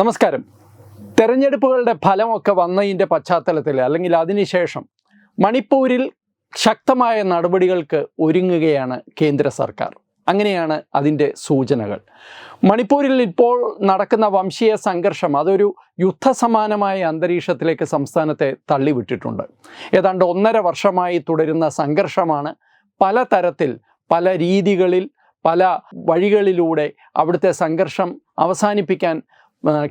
നമസ്കാരം. തെരഞ്ഞെടുപ്പുകളുടെ ഫലമൊക്കെ വന്നതിന്റെ പശ്ചാത്തലത്തിൽ അല്ലെങ്കിൽ അതിനുശേഷം മണിപ്പൂരിൽ ശക്തമായ നടപടികൾക്ക് ഒരുങ്ങുകയാണ് കേന്ദ്ര സർക്കാർ. അങ്ങനെയാണ് അതിന്റെ സൂചനകൾ. മണിപ്പൂരിൽ ഇപ്പോൾ നടക്കുന്ന വംശീയ സംഘർഷം അതൊരു യുദ്ധസമാനമായ അന്തരീക്ഷത്തിലേക്ക് സംസ്ഥാനത്തെ തള്ളിവിട്ടിട്ടുണ്ട്. ഏതാണ്ട് ഒന്നര വർഷമായി തുടരുന്ന സംഘർഷമാണ് പല തരത്തിൽ പല രീതികളിൽ പല വഴികളിലൂടെ അവിടുത്തെ സംഘർഷം അവസാനിപ്പിക്കാൻ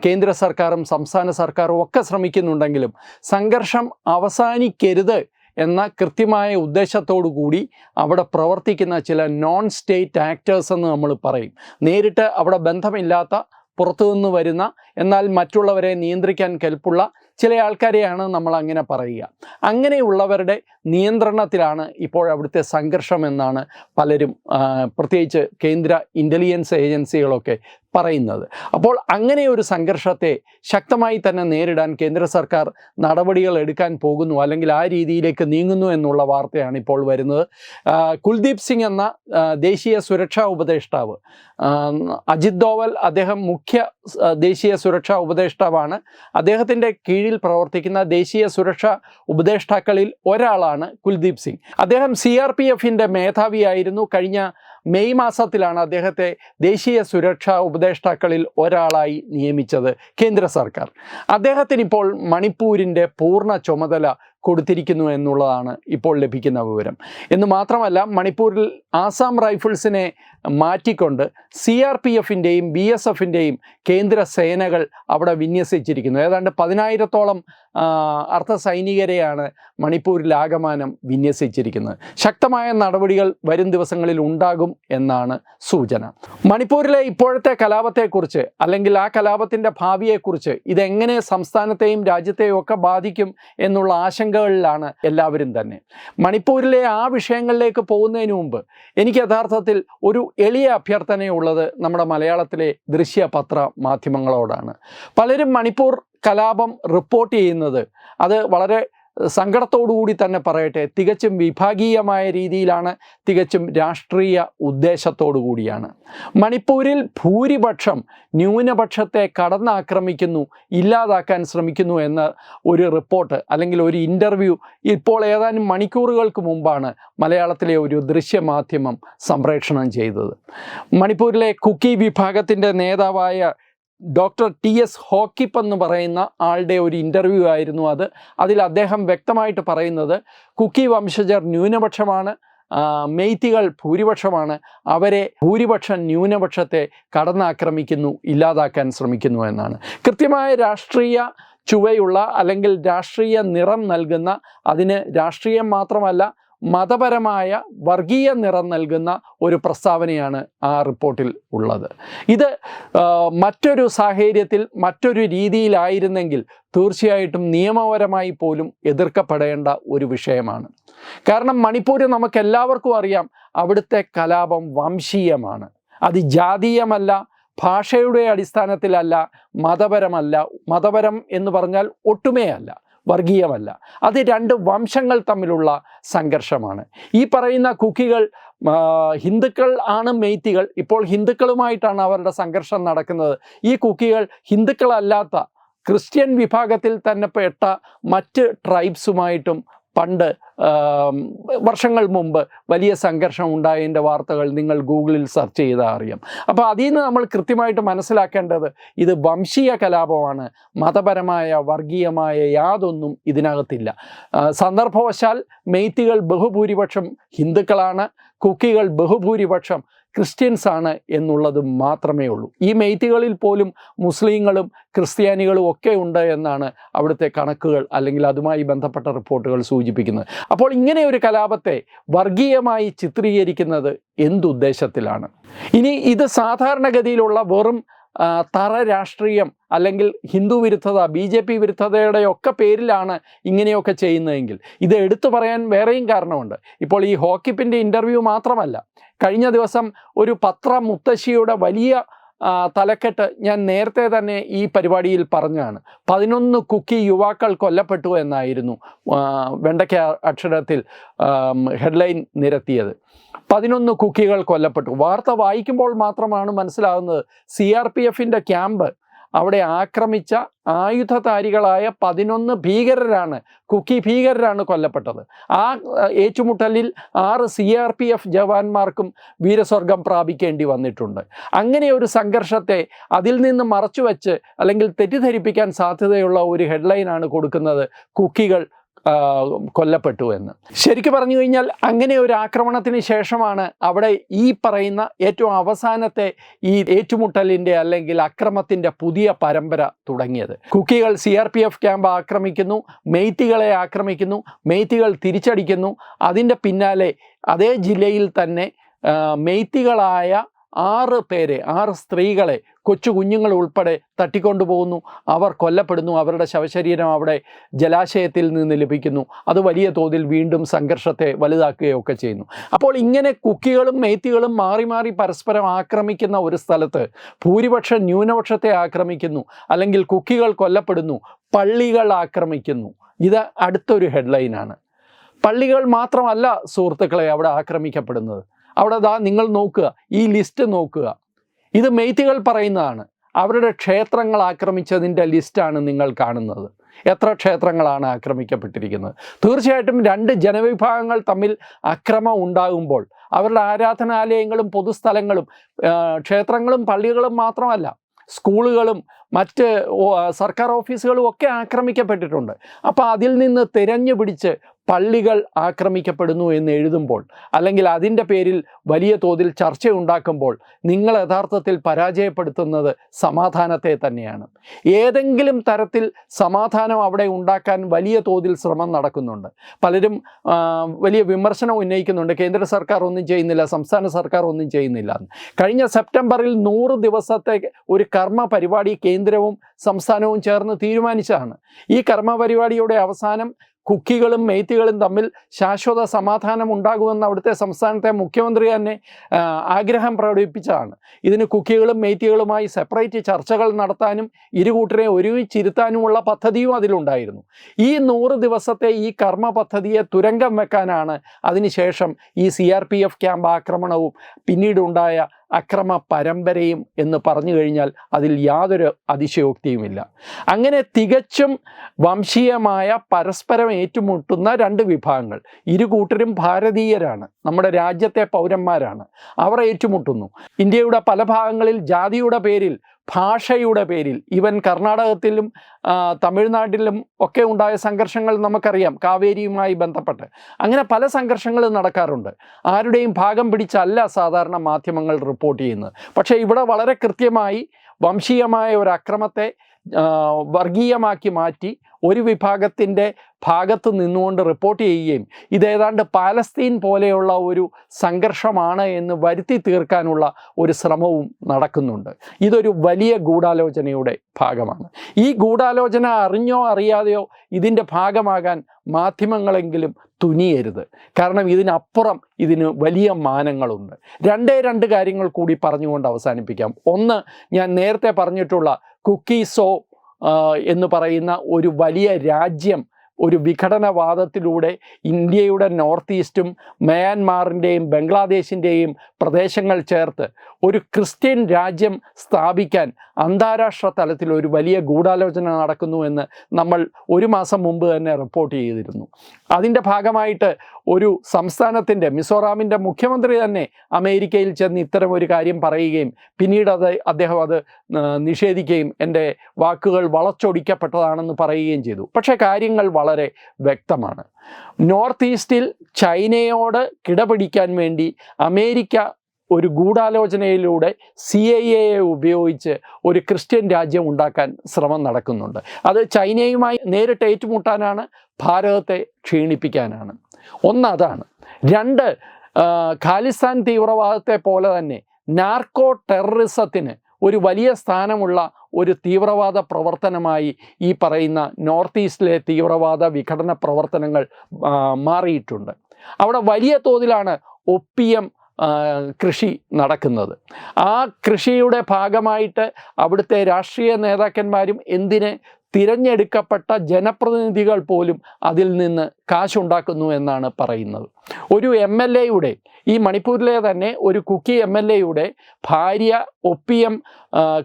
കേന്ദ്ര സർക്കാരും സംസ്ഥാന സർക്കാരും ഒക്കെ ശ്രമിക്കുന്നുണ്ടെങ്കിലും സംഘർഷം അവസാനിക്കരുത് എന്ന കൃത്യമായ ഉദ്ദേശത്തോടു കൂടി അവിടെ പ്രവർത്തിക്കുന്ന ചില നോൺ സ്റ്റേറ്റ് ആക്ടേഴ്സ് എന്ന് നമ്മൾ പറയും. നേരിട്ട് അവിടെ ബന്ധമില്ലാത്ത പുറത്തുനിന്ന് വരുന്ന എന്നാൽ മറ്റുള്ളവരെ നിയന്ത്രിക്കാൻ കെൽപ്പുള്ള ചില ആൾക്കാരെയാണ് നമ്മൾ അങ്ങനെ പറയുക. അങ്ങനെയുള്ളവരുടെ നിയന്ത്രണത്തിലാണ് ഇപ്പോൾ അവിടുത്തെ സംഘർഷം എന്നാണ് പലരും പ്രത്യേകിച്ച് കേന്ദ്ര ഇന്റലിജൻസ് ഏജൻസികളൊക്കെ പറയുന്നത്. അപ്പോൾ അങ്ങനെ ഒരു സംഘർഷത്തെ ശക്തമായി തന്നെ നേരിടാൻ കേന്ദ്ര സർക്കാർ നടപടികൾ എടുക്കാൻ പോകുന്നു അല്ലെങ്കിൽ ആ രീതിയിലേക്ക് നീങ്ങുന്നു എന്നുള്ള വാർത്തയാണ് ഇപ്പോൾ വരുന്നത്. കുൽദീപ് സിംഗ് എന്ന ദേശീയ സുരക്ഷാ ഉപദേഷ്ടാവ് അജിത് ദോവൽ അദ്ദേഹം മുഖ്യ ദേശീയ സുരക്ഷാ ഉപദേഷ്ടാവാണ്. അദ്ദേഹത്തിന്റെ കീഴിൽ പ്രവർത്തിക്കുന്ന ദേശീയ സുരക്ഷാ ഉപദേഷ്ടാക്കളിൽ ഒരാളാണ് കുൽദീപ് സിംഗ്. അദ്ദേഹം സി ആർ പി എഫിന്റെ മേധാവിയായിരുന്നു. കഴിഞ്ഞ മെയ് മാസത്തിലാണ് അദ്ദേഹത്തെ ദേശീയ സുരക്ഷാ ഉപദേഷ്ടാക്കളിൽ ഒരാളായി നിയമിച്ചത് കേന്ദ്ര സർക്കാർ. അദ്ദേഹത്തിന് ഇപ്പോൾ മണിപ്പൂരിന്റെ പൂർണ ചുമതല കൊടുത്തിരിക്കുന്നു എന്നുള്ളതാണ് ഇപ്പോൾ ലഭിക്കുന്ന വിവരം. എന്ന് മാത്രമല്ല മണിപ്പൂരിൽ ആസാം റൈഫിൾസിനെ മാറ്റിക്കൊണ്ട് സി ആർ പി എഫിന്റെയും ബി എസ് എഫിന്റെയും കേന്ദ്ര സേനകൾ അവിടെ വിന്യസിച്ചിരിക്കുന്നു. ഏതാണ്ട് പതിനായിരത്തോളം അർദ്ധ സൈനികരെയാണ് മണിപ്പൂരിൽ ആകമാനം വിന്യസിച്ചിരിക്കുന്നത്. ശക്തമായ നടപടികൾ വരും ദിവസങ്ങളിൽ ഉണ്ടാകും എന്നാണ് സൂചന. മണിപ്പൂരിലെ ഇപ്പോഴത്തെ കലാപത്തെക്കുറിച്ച് അല്ലെങ്കിൽ ആ കലാപത്തിന്റെ ഭാവിയെക്കുറിച്ച് ഇതെങ്ങനെ സംസ്ഥാനത്തെയും രാജ്യത്തെയും ഒക്കെ ബാധിക്കും എന്നുള്ള ആശങ്കകളിലാണ് എല്ലാവരും തന്നെ. മണിപ്പൂരിലെ ആ വിഷയങ്ങളിലേക്ക് പോകുന്നതിന് മുമ്പ് എനിക്ക് യഥാർത്ഥത്തിൽ ഒരു എളിയ അഭ്യർത്ഥനയുള്ളത് നമ്മുടെ മലയാളത്തിലെ ദൃശ്യപത്ര മാധ്യമങ്ങളോടാണ്. പലരും മണിപ്പൂർ കലാപം റിപ്പോർട്ട് ചെയ്യുന്നത് അത് വളരെ സങ്കടത്തോടുകൂടി തന്നെ പറയട്ടെ തികച്ചും വിഭാഗീയമായ രീതിയിലാണ് തികച്ചും രാഷ്ട്രീയ ഉദ്ദേശത്തോടു കൂടിയാണ് മണിപ്പൂരിൽ ഭൂരിപക്ഷം ന്യൂനപക്ഷത്തെ കടന്നാക്രമിക്കുന്നു ഇല്ലാതാക്കാൻ ശ്രമിക്കുന്നു എന്ന ഒരു റിപ്പോർട്ട് അല്ലെങ്കിൽ ഒരു ഇന്റർവ്യൂ ഇപ്പോൾ ഏതാനും മണിക്കൂറുകൾക്ക് മുമ്പാണ് മലയാളത്തിലെ ഒരു ദൃശ്യമാധ്യമം സംപ്രേഷണം ചെയ്തത്. മണിപ്പൂരിലെ കുക്കി വിഭാഗത്തിന്റെ നേതാവായ ഡോക്ടർ ടി എസ് ഹോക്കിപ്പ് എന്ന് പറയുന്ന ആളുടെ ഒരു ഇന്റർവ്യൂ ആയിരുന്നു അത്. അതിൽ അദ്ദേഹം വ്യക്തമായിട്ട് പറയുന്നത് കുക്കി വംശജർ ന്യൂനപക്ഷമാണ് മെയ്ത്തികൾ ഭൂരിപക്ഷമാണ് അവരെ ഭൂരിപക്ഷം ന്യൂനപക്ഷത്തെ കടന്നാക്രമിക്കുന്നു ഇല്ലാതാക്കാൻ ശ്രമിക്കുന്നു എന്നാണ്. കൃത്യമായ രാഷ്ട്രീയ ചുവയുള്ള അല്ലെങ്കിൽ രാഷ്ട്രീയ നിറം നൽകുന്ന അതിന് രാഷ്ട്രീയം മാത്രമല്ല മതപരമായ വർഗീയ നിറം നൽകുന്ന ഒരു പ്രസ്താവനയാണ് ആ റിപ്പോർട്ടിൽ ഉള്ളത്. ഇത് മറ്റൊരു സാഹചര്യത്തിൽ മറ്റൊരു രീതിയിലായിരുന്നെങ്കിൽ തീർച്ചയായിട്ടും നിയമപരമായി പോലും എതിർക്കപ്പെടേണ്ട ഒരു വിഷയമാണ്. കാരണം മണിപ്പൂർ നമുക്ക് എല്ലാവർക്കും അറിയാം അവിടുത്തെ കലാപം വംശീയമാണ്. അത് ജാതീയമല്ല ഭാഷയുടെ അടിസ്ഥാനത്തിലല്ല മതപരമല്ല മതപരം എന്ന് പറഞ്ഞാൽ ഒട്ടുമേ അല്ല വർഗീയമല്ല. അത് രണ്ട് വംശങ്ങൾ തമ്മിലുള്ള സംഘർഷമാണ്. ഈ പറയുന്ന കുക്കികൾ ഹിന്ദുക്കൾ ആണ് മെയ്ത്തികൾ. ഇപ്പോൾ ഹിന്ദുക്കളുമായിട്ടാണ് അവരുടെ സംഘർഷം നടക്കുന്നത്. ഈ കുക്കികൾ ഹിന്ദുക്കളല്ലാത്ത ക്രിസ്ത്യൻ വിഭാഗത്തിൽ തന്നെ പെട്ട മറ്റ് ട്രൈബ്സുമായിട്ടും പണ്ട് വർഷങ്ങൾ മുമ്പ് വലിയ സംഘർഷം ഉണ്ടായതിന്റെ വാർത്തകൾ നിങ്ങൾ ഗൂഗിളിൽ സെർച്ച് ചെയ്താൽ അറിയാം. അപ്പോൾ അതിൽ നിന്ന് നമ്മൾ കൃത്യമായിട്ട് മനസ്സിലാക്കേണ്ടത് ഇത് വംശീയ കലാപമാണ്. മതപരമായ വർഗീയമായ യാതൊന്നും ഇതിനകത്തില്ല. സന്ദർഭവശാൽ മെയ്ത്തികൾ ബഹുഭൂരിപക്ഷം ഹിന്ദുക്കളാണ്. കുക്കികൾ ബഹുഭൂരിപക്ഷം ക്രിസ്ത്യൻസ് ആണ് എന്നുള്ളത് മാത്രമേ ഉള്ളൂ. ഈ മെയ്ത്തികളിൽ പോലും മുസ്ലിങ്ങളും ക്രിസ്ത്യാനികളും ഒക്കെ ഉണ്ട് എന്നാണ് അവിടുത്തെ കണക്കുകൾ അല്ലെങ്കിൽ അതുമായി ബന്ധപ്പെട്ട റിപ്പോർട്ടുകൾ സൂചിപ്പിക്കുന്നത്. അപ്പോൾ ഇങ്ങനെ ഒരു കലാപത്തെ വർഗീയമായി ചിത്രീകരിക്കുന്നത് എന്തുദ്ദേശത്തിലാണ്? ഇനി ഇത് സാധാരണഗതിയിലുള്ള വെറും തറ രാഷ്ട്രീയം അല്ലെങ്കിൽ ഹിന്ദു വിരുദ്ധത ബി ജെ പി വിരുദ്ധതയുടെ ഒക്കെ പേരിലാണ് ഇങ്ങനെയൊക്കെ ചെയ്യുന്നതെങ്കിൽ. ഇത് എടുത്തു പറയാൻ വേറെയും കാരണമുണ്ട്. ഇപ്പോൾ ഈ ഹോക്കിപ്പിന്റെ ഇന്റർവ്യൂ മാത്രമല്ല കഴിഞ്ഞ ദിവസം ഒരു പത്ര മുത്തശ്ശിയുടെ വലിയ തലക്കെട്ട് ഞാൻ നേരത്തെ തന്നെ ഈ പരിപാടിയിൽ പറഞ്ഞാണ്. പതിനൊന്ന് കുക്കി യുവാക്കൾ കൊല്ലപ്പെട്ടു എന്നായിരുന്നു വെണ്ടയ്ക്ക അക്ഷരത്തിൽ ഹെഡ്ലൈൻ നിരത്തിയത്. പതിനൊന്ന് കുക്കികൾ കൊല്ലപ്പെട്ടു. വാർത്ത വായിക്കുമ്പോൾ മാത്രമാണ് മനസ്സിലാകുന്നത്. സി ആർ പി എഫിന്റെ ക്യാമ്പ് അവിടെ ആക്രമിച്ച ആയുധധാരികളായ പതിനൊന്ന് ഭീകരരാണ് കുക്കി ഭീകരരാണ് കൊല്ലപ്പെട്ടത്. ആ ഏറ്റുമുട്ടലിൽ ആറ് സി ആർ പി എഫ് ജവാന്മാർക്കും വീരസ്വർഗം പ്രാപിക്കേണ്ടി വന്നിട്ടുണ്ട്. അങ്ങനെ ഒരു സംഘർഷത്തെ അതിൽ നിന്ന് മറച്ചുവെച്ച് അല്ലെങ്കിൽ തെറ്റിദ്ധരിപ്പിക്കാൻ സാധ്യതയുള്ള ഒരു ഹെഡ്ലൈനാണ് കൊടുക്കുന്നത് കുക്കികൾ കൊല്ലപ്പെട്ടു എന്ന്. ശരിക്കും പറഞ്ഞു കഴിഞ്ഞാൽ അങ്ങനെ ഒരു ആക്രമണത്തിന് ശേഷമാണ് അവിടെ ഈ പറയുന്ന ഏറ്റവും അവസാനത്തെ ഈ ഏറ്റുമുട്ടലിന്റെ അല്ലെങ്കിൽ അക്രമത്തിന്റെ പുതിയ പരമ്പര തുടങ്ങിയത്. കുക്കികൾ C R P F camp ആക്രമിക്കുന്നു മെയ്ത്തികളെ ആക്രമിക്കുന്നു മെയ്ത്തികൾ തിരിച്ചടിക്കുന്നു. അതിന്റെ പിന്നാലെ അതേ ജില്ലയിൽ തന്നെ മെയ്ത്തികളായ ആറ് പേരെ ആറ് സ്ത്രീകളെ കൊച്ചു കുഞ്ഞുങ്ങൾ ഉൾപ്പെടെ തട്ടിക്കൊണ്ടുപോകുന്നു അവർ കൊല്ലപ്പെടുന്നു. അവരുടെ ശവശരീരം അവിടെ ജലാശയത്തിൽ നിന്ന് ലഭിക്കുന്നു. അത് വലിയ തോതിൽ വീണ്ടും സംഘർഷത്തെ വലുതാക്കുകയൊക്കെ ചെയ്യുന്നു. അപ്പോൾ ഇങ്ങനെ കുക്കികളും മേത്തികളും മാറി മാറി പരസ്പരം ആക്രമിക്കുന്ന ഒരു സ്ഥലത്ത് ഭൂരിപക്ഷം ന്യൂനപക്ഷത്തെ ആക്രമിക്കുന്നു. അല്ലെങ്കിൽ കുക്കികൾ കൊല്ലപ്പെടുന്നു. പള്ളികൾ ആക്രമിക്കുന്നു. ഇത് അടുത്തൊരു ഹെഡ്ലൈനാണ്. പള്ളികൾ മാത്രമല്ല സുഹൃത്തുക്കളെ അവിടെ ആക്രമിക്കപ്പെടുന്നത്. അവിടെ ദാ നിങ്ങൾ നോക്കുക ഈ ലിസ്റ്റ് നോക്കുക. ഇത് മെയ്ത്തികൾ പറയുന്നതാണ്. അവരുടെ ക്ഷേത്രങ്ങൾ ആക്രമിച്ചതിന്റെ ലിസ്റ്റാണ് നിങ്ങൾ കാണുന്നത്. എത്ര ക്ഷേത്രങ്ങളാണ് ആക്രമിക്കപ്പെട്ടിരിക്കുന്നത്? തീർച്ചയായിട്ടും രണ്ട് ജനവിഭാഗങ്ങൾ തമ്മിൽ അക്രമം ഉണ്ടാകുമ്പോൾ അവരുടെ ആരാധനാലയങ്ങളും പൊതുസ്ഥലങ്ങളും ക്ഷേത്രങ്ങളും പള്ളികളും മാത്രമല്ല സ്കൂളുകളും മറ്റ് സർക്കാർ ഓഫീസുകളും ഒക്കെ ആക്രമിക്കപ്പെട്ടിട്ടുണ്ട്. അപ്പോൾ അതിൽ നിന്ന് തിരഞ്ഞു പിടിച്ച് പള്ളികൾ ആക്രമിക്കപ്പെടുന്നു എന്ന് എഴുതുമ്പോൾ അല്ലെങ്കിൽ അതിന്റെ പേരിൽ വലിയ തോതിൽ ചർച്ചയുണ്ടാക്കുമ്പോൾ നിങ്ങൾ യഥാർത്ഥത്തിൽ പരാജയപ്പെടുത്തുന്നത് സമാധാനത്തെ തന്നെയാണ്. ഏതെങ്കിലും തരത്തിൽ സമാധാനം അവിടെ ഉണ്ടാക്കാൻ വലിയ തോതിൽ ശ്രമം നടക്കുന്നുണ്ട്. പലരും വലിയ വിമർശനം ഉന്നയിക്കുന്നുണ്ട്. കേന്ദ്ര സർക്കാർ ഒന്നും ചെയ്യുന്നില്ല സംസ്ഥാന സർക്കാർ ഒന്നും ചെയ്യുന്നില്ല കഴിഞ്ഞ സെപ്റ്റംബറിൽ നൂറ് ദിവസത്തെ ഒരു കർമ്മ പരിപാടി കേന്ദ്രവും സംസ്ഥാനവും ചേർന്ന് തീരുമാനിച്ചതാണ്. ഈ കർമ്മ പരിപാടിയുടെ അവസാനം കുക്കികളും മെയ്ത്തികളും തമ്മിൽ ശാശ്വത സമാധാനം ഉണ്ടാകുമെന്ന് അവിടുത്തെ സംസ്ഥാനത്തെ മുഖ്യമന്ത്രി തന്നെ ആഗ്രഹം പ്രകടിപ്പിച്ചതാണ്. ഇതിന് കുക്കികളും മെയ്ത്തികളുമായി സെപ്പറേറ്റ് ചർച്ചകൾ നടത്താനും ഇരു കൂട്ടരെ ഒരുമിച്ചിരുത്താനുമുള്ള പദ്ധതിയും അതിലുണ്ടായിരുന്നു. ഈ നൂറ് ദിവസത്തെ ഈ കർമ്മ പദ്ധതിയെ തുരങ്കം വെക്കാനാണ് അതിനുശേഷം ഈ C R P F camp ആക്രമണവും പിന്നീടുണ്ടായ അക്രമ പരമ്പരയും എന്ന് പറഞ്ഞു കഴിഞ്ഞാൽ അതിൽ യാതൊരു അതിശയോക്തിയുമില്ല. അങ്ങനെ തികച്ചും വംശീയമായ പരസ്പരം ഏറ്റുമുട്ടുന്ന രണ്ട് വിഭാഗങ്ങൾ. ഇരു കൂട്ടരും ഭാരതീയരാണ്. നമ്മുടെ രാജ്യത്തെ പൗരന്മാരാണ്. അവർ ഏറ്റുമുട്ടുന്നു. ഇന്ത്യയുടെ പല ഭാഗങ്ങളിൽ ജാതിയുടെ പേരിൽ ഭാഷയുടെ പേരിൽ ഇവൻ കർണാടകത്തിലും തമിഴ്നാട്ടിലും ഒക്കെ ഉണ്ടായ സംഘർഷങ്ങൾ നമുക്കറിയാം കാവേരിയുമായി ബന്ധപ്പെട്ട്. അങ്ങനെ പല സംഘർഷങ്ങളും നടക്കാറുണ്ട്. ആരുടെയും ഭാഗം പിടിച്ചല്ല സാധാരണ മാധ്യമങ്ങൾ റിപ്പോർട്ട് ചെയ്യുന്നത്. പക്ഷേ ഇവിടെ വളരെ കൃത്യമായി വംശീയമായ ഒരു അക്രമത്തെ വർഗീയമാക്കി മാറ്റി ഒരു വിഭാഗത്തിന്റെ ഭാഗത്ത് നിന്നുകൊണ്ട് റിപ്പോർട്ട് ചെയ്യുകയും ഇതേതാണ്ട് പാലസ്തീൻ പോലെയുള്ള ഒരു സംഘർഷമാണ് എന്ന് വരുത്തി തീർക്കാനുള്ള ഒരു ശ്രമവും നടക്കുന്നുണ്ട്. ഇതൊരു വലിയ ഗൂഢാലോചനയുടെ ഭാഗമാണ്. ഈ ഗൂഢാലോചന അറിഞ്ഞോ അറിയാതെയോ ഇതിന്റെ ഭാഗമാകാൻ മാധ്യമങ്ങളെങ്കിലും തുനിയരുത്. കാരണം ഇതിനപ്പുറം ഇതിന് വലിയ മാനങ്ങളുണ്ട്. രണ്ടേ രണ്ട് കാര്യങ്ങൾ കൂടി പറഞ്ഞുകൊണ്ട് അവസാനിപ്പിക്കാം. ഒന്ന് ഞാൻ നേരത്തെ പറഞ്ഞിട്ടുള്ള കുക്കീസോ എന്ന് പറയുന്ന ഒരു വലിയ രാജ്യം ഒരു വിഘടനവാദത്തിലൂടെ ഇന്ത്യയുടെ നോർത്ത് ഈസ്റ്റും മ്യാൻമാറിന്റെയും ബംഗ്ലാദേശിന്റെയും പ്രദേശങ്ങൾ ചേർത്ത് ഒരു ക്രിസ്ത്യൻ രാജ്യം സ്ഥാപിക്കാൻ അന്താരാഷ്ട്ര തലത്തിൽ ഒരു വലിയ ഗൂഢാലോചന നടക്കുന്നു എന്ന് നമ്മൾ ഒരു മാസം മുമ്പ് തന്നെ റിപ്പോർട്ട് ചെയ്തിരുന്നു. അതിന്റെ ഭാഗമായിട്ട് ഒരു സംസ്ഥാനത്തിന്റെ മിസോറാമിന്റെ മുഖ്യമന്ത്രി തന്നെ അമേരിക്കയിൽ ചെന്ന് ഇത്തരം ഒരു കാര്യം പറയുകയും പിന്നീട് അത് അദ്ദേഹം അത് നിഷേധിക്കുകയും എന്റെ വാക്കുകൾ വളച്ചൊടിക്കപ്പെട്ടതാണെന്ന് പറയുകയും ചെയ്തു. പക്ഷേ കാര്യങ്ങൾ വളരെ വ്യക്തമാണ്. നോർത്ത് ഈസ്റ്റിൽ ചൈനയോട് കിടപിടിക്കാൻ വേണ്ടി അമേരിക്ക ഒരു ഗൂഢാലോചനയിലൂടെ സി ഐ എയെ ഉപയോഗിച്ച് ഒരു ക്രിസ്ത്യൻ രാജ്യം ഉണ്ടാക്കാൻ ശ്രമം നടക്കുന്നുണ്ട്. അത് ചൈനയുമായി നേരിട്ട് ഏറ്റുമുട്ടാനാണ് ഭാരതത്തെ ക്ഷീണിപ്പിക്കാനാണ്. ഒന്ന് അതാണ്. രണ്ട് ഖാലിസ്ഥാൻ തീവ്രവാദത്തെ പോലെ തന്നെ നാർക്കോ ടെററിസത്തിന് ഒരു വലിയ സ്ഥാനമുള്ള ഒരു തീവ്രവാദ പ്രവർത്തനമായി ഈ പറയുന്ന നോർത്ത് ഈസ്റ്റിലെ തീവ്രവാദ വിഘടന പ്രവർത്തനങ്ങൾ മാറിയിട്ടുണ്ട്. അവിടെ വലിയ തോതിലാണ് ഒപ്പിയം കൃഷി നടക്കുന്നത്. ആ കൃഷിയുടെ ഭാഗമായിട്ട് അവിടുത്തെ രാഷ്ട്രീയ നേതാക്കന്മാരും എന്തിന് തിരഞ്ഞെടുക്കപ്പെട്ട ജനപ്രതിനിധികൾ പോലും അതിൽ നിന്ന് കാശുണ്ടാക്കുന്നു എന്നാണ് പറയുന്നത്. ഒരു എം എൽ എയുടെ ഈ മണിപ്പൂരിലെ തന്നെ ഒരു കുക്കി എം എൽ എയുടെ ഭാര്യ ഒപ്പിയം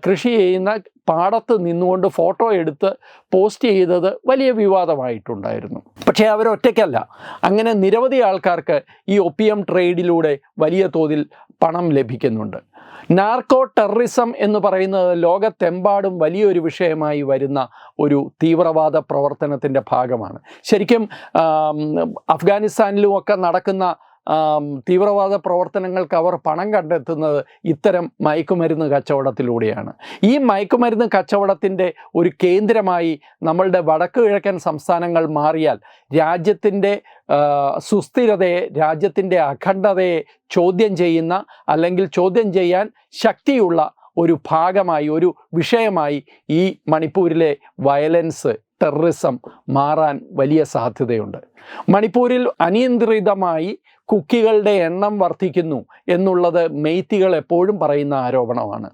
കൃഷി ചെയ്യുന്ന പാടത്ത് നിന്നുകൊണ്ട് ഫോട്ടോ എടുത്ത് പോസ്റ്റ് ചെയ്തത് വലിയ വിവാദമായിട്ടുണ്ടായിരുന്നു. പക്ഷേ അവരൊറ്റയ്ക്കല്ല അങ്ങനെ നിരവധി ആൾക്കാർക്ക് ഈ ഒപ്പിയം ട്രേഡിലൂടെ വലിയ തോതിൽ പണം ലഭിക്കുന്നുണ്ട്. നാർക്കോ ടെററിസം എന്ന് പറയുന്നത് ലോകത്തെമ്പാടും വലിയൊരു വിഷയമായി വരുന്ന ഒരു തീവ്രവാദ പ്രവർത്തനത്തിന്റെ ഭാഗമാണ്. ശരിക്കും അഫ്ഗാനിസ്ഥാനിലും ഒക്കെ നടക്കുന്ന തീവ്രവാദ പ്രവർത്തനങ്ങൾക്ക് അവർ പണം കണ്ടെത്തുന്നത് ഇത്തരം മയക്കുമരുന്ന് കച്ചവടത്തിലൂടെയാണ്. ഈ മയക്കുമരുന്ന് കച്ചവടത്തിന്റെ ഒരു കേന്ദ്രമായി നമ്മളുടെ വടക്ക് കിഴക്കൻ സംസ്ഥാനങ്ങൾ മാറിയാൽ രാജ്യത്തിന്റെ സുസ്ഥിരതയെ രാജ്യത്തിന്റെ അഖണ്ഡതയെ ചോദ്യം ചെയ്യുന്ന അല്ലെങ്കിൽ ചോദ്യം ചെയ്യാൻ ശക്തിയുള്ള ഒരു ഭാഗമായി ഒരു വിഷയമായി ഈ മണിപ്പൂരിലെ വയലൻസ് ടെററിസം മാറാൻ വലിയ സാധ്യതയുണ്ട്. മണിപ്പൂരിൽ അനിയന്ത്രിതമായി കുക്കികളുടെ എണ്ണം വർദ്ധിക്കുന്നു എന്നുള്ളത് മെയ്ത്തികൾ എപ്പോഴും പറയുന്ന ആരോപണമാണ്.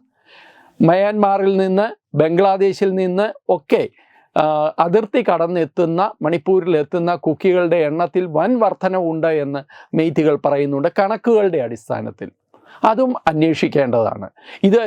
മയാൻമാറിൽ നിന്ന് ബംഗ്ലാദേശിൽ നിന്ന് ഒക്കെ അതിർത്തി കടന്നെത്തുന്ന മണിപ്പൂരിൽ എത്തുന്ന കുക്കികളുടെ എണ്ണത്തിൽ വൻ വർധനവുണ്ട് എന്ന് മെയ്ത്തികൾ പറയുന്നുണ്ട് കണക്കുകളുടെ അടിസ്ഥാനത്തിൽ. അതും അന്വേഷിക്കേണ്ടതാണ്. ഇത്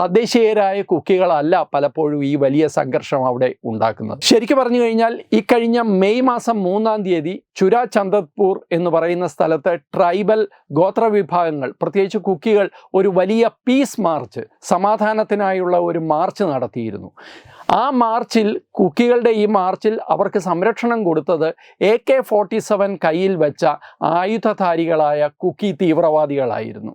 തദ്ദേശീയരായ കുക്കികളല്ല പലപ്പോഴും ഈ വലിയ സംഘർഷം അവിടെ ഉണ്ടാക്കുന്നത്. ശരിക്കും പറഞ്ഞു കഴിഞ്ഞാൽ ഇക്കഴിഞ്ഞ കഴിഞ്ഞ മെയ് മാസം മൂന്നാം തീയതി ചുരാ ചന്ദത്പൂർ എന്ന് പറയുന്ന സ്ഥലത്ത് ട്രൈബൽ ഗോത്ര വിഭാഗങ്ങൾ പ്രത്യേകിച്ച് കുക്കികൾ ഒരു വലിയ പീസ് മാർച്ച് സമാധാനത്തിനായുള്ള ഒരു മാർച്ച് നടത്തിയിരുന്നു. ആ മാർച്ചിൽ കുക്കികളുടെ ഈ മാർച്ചിൽ അവർക്ക് സംരക്ഷണം കൊടുത്തത് എ കെ ഫോർട്ടി സെവൻ കയ്യിൽ വെച്ച ആയുധധാരികളായ കുക്കി തീവ്രവാദികളായിരുന്നു.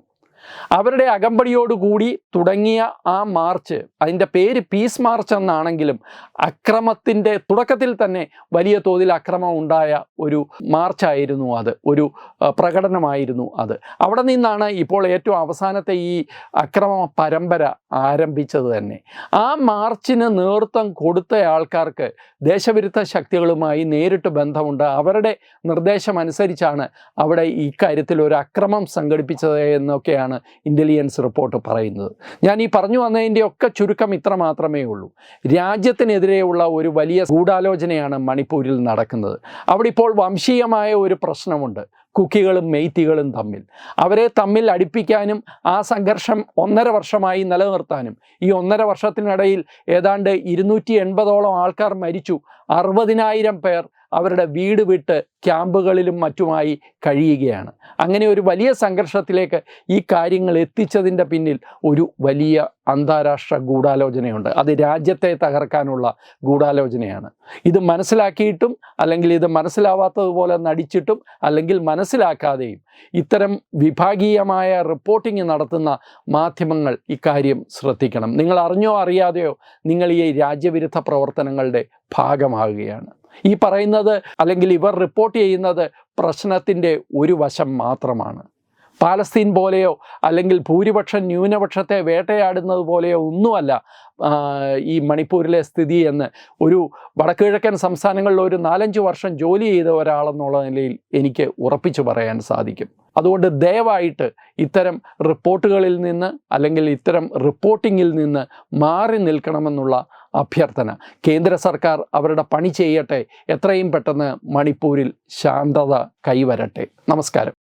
അവരുടെ അകമ്പടിയോടുകൂടി തുടങ്ങിയ ആ മാർച്ച് അതിന്റെ പേര് പീസ് മാർച്ച് എന്നാണെങ്കിലും അക്രമത്തിന്റെ തുടക്കത്തിൽ തന്നെ വലിയ തോതിൽ അക്രമം ഉണ്ടായ ഒരു മാർച്ചായിരുന്നു അത് ഒരു പ്രകടനമായിരുന്നു അത്. അവിടെ നിന്നാണ് ഇപ്പോൾ ഏറ്റവും അവസാനത്തെ ഈ അക്രമ പരമ്പര ആരംഭിച്ചത് തന്നെ. ആ മാർച്ചിന് നേതൃത്വം കൊടുത്ത ആൾക്കാർക്ക് ദേശവിരുദ്ധ ശക്തികളുമായി നേരിട്ട് ബന്ധമുണ്ട്. അവരുടെ നിർദ്ദേശമനുസരിച്ചാണ് അവിടെ ഇക്കാര്യത്തിൽ ഒരു അക്രമം സംഘടിപ്പിച്ചത് എന്നൊക്കെയാണ് ഇന്റലിജൻസ് റിപ്പോർട്ട് പറയുന്നത്. ഞാൻ ഈ പറഞ്ഞു വന്നതിന്റെ ഒക്കെ ചുരുക്കം ഇത്ര മാത്രമേ ഉള്ളൂ. രാജ്യത്തിനെതിരെയുള്ള ഒരു വലിയ ഗൂഢാലോചനയാണ് മണിപ്പൂരിൽ നടക്കുന്നത്. അവിടെ ഇപ്പോൾ വംശീയമായ ഒരു പ്രശ്നമുണ്ട്. കുക്കികളും മെയ്ത്തികളും തമ്മിൽ. അവരെ തമ്മിൽ അടുപ്പിക്കാനും ആ സംഘർഷം ഒന്നര വർഷമായി നിലനിർത്താനും. ഈ ഒന്നര വർഷത്തിനിടയിൽ ഏതാണ്ട് ഇരുന്നൂറ്റി എൺപതോളം ആൾക്കാർ മരിച്ചു. അറുപതിനായിരം പേർ അവരുടെ വീട് വിട്ട് ക്യാമ്പുകളിലും മറ്റുമായി കഴിയുകയാണ്. അങ്ങനെ ഒരു വലിയ സംഘർഷത്തിലേക്ക് ഈ കാര്യങ്ങൾ എത്തിച്ചതിന്റെ പിന്നിൽ ഒരു വലിയ അന്താരാഷ്ട്ര ഗൂഢാലോചനയുണ്ട്. അത് രാജ്യത്തെ തകർക്കാനുള്ള ഗൂഢാലോചനയാണ്. ഇത് മനസ്സിലാക്കിയിട്ടും അല്ലെങ്കിൽ ഇത് മനസ്സിലാവാത്തതുപോലെ നടിച്ചിട്ടും അല്ലെങ്കിൽ മനസ്സിലാക്കാതെയും ഇത്തരം വിഭാഗീയമായ റിപ്പോർട്ടിംഗ് നടത്തുന്ന മാധ്യമങ്ങൾ ഇക്കാര്യം ശ്രദ്ധിക്കണം. നിങ്ങൾ അറിഞ്ഞോ അറിയാതെയോ നിങ്ങൾ ഈ രാജ്യവിരുദ്ധ പ്രവർത്തനങ്ങളുടെ ഭാഗമാകുകയാണ്. ഈ പറയുന്നത് അല്ലെങ്കിൽ ഇവർ റിപ്പോർട്ട് ചെയ്യുന്നത് പ്രശ്നത്തിന്റെ ഒരു വശം മാത്രമാണ്. പാലസ്തീൻ പോലെയോ അല്ലെങ്കിൽ ഭൂരിപക്ഷം ന്യൂനപക്ഷത്തെ വേട്ടയാടുന്നത് പോലെയോ ഒന്നുമല്ല ഈ മണിപ്പൂരിലെ സ്ഥിതി എന്ന്. ഒരു വടക്കുകിഴക്കൻ സംസ്ഥാനങ്ങളിൽ ഒരു നാലഞ്ച് വർഷം ജോലി ചെയ്ത ഒരാളെന്നുള്ള നിലയിൽ എനിക്ക് ഉറപ്പിച്ചു പറയാൻ സാധിക്കും. അതുകൊണ്ട് ദയവായിട്ട് ഇത്തരം റിപ്പോർട്ടുകളിൽ നിന്ന് അല്ലെങ്കിൽ ഇത്തരം റിപ്പോർട്ടിങ്ങിൽ നിന്ന് മാറി നിൽക്കണമെന്നുള്ള അഭ്യർത്ഥന. കേന്ദ്ര സർക്കാർ അവരുടെ പണി ചെയ്യട്ടെ എത്രയും പെട്ടെന്ന് മണിപ്പൂരിൽ ശാന്തത കൈവരട്ടെ. നമസ്കാരം.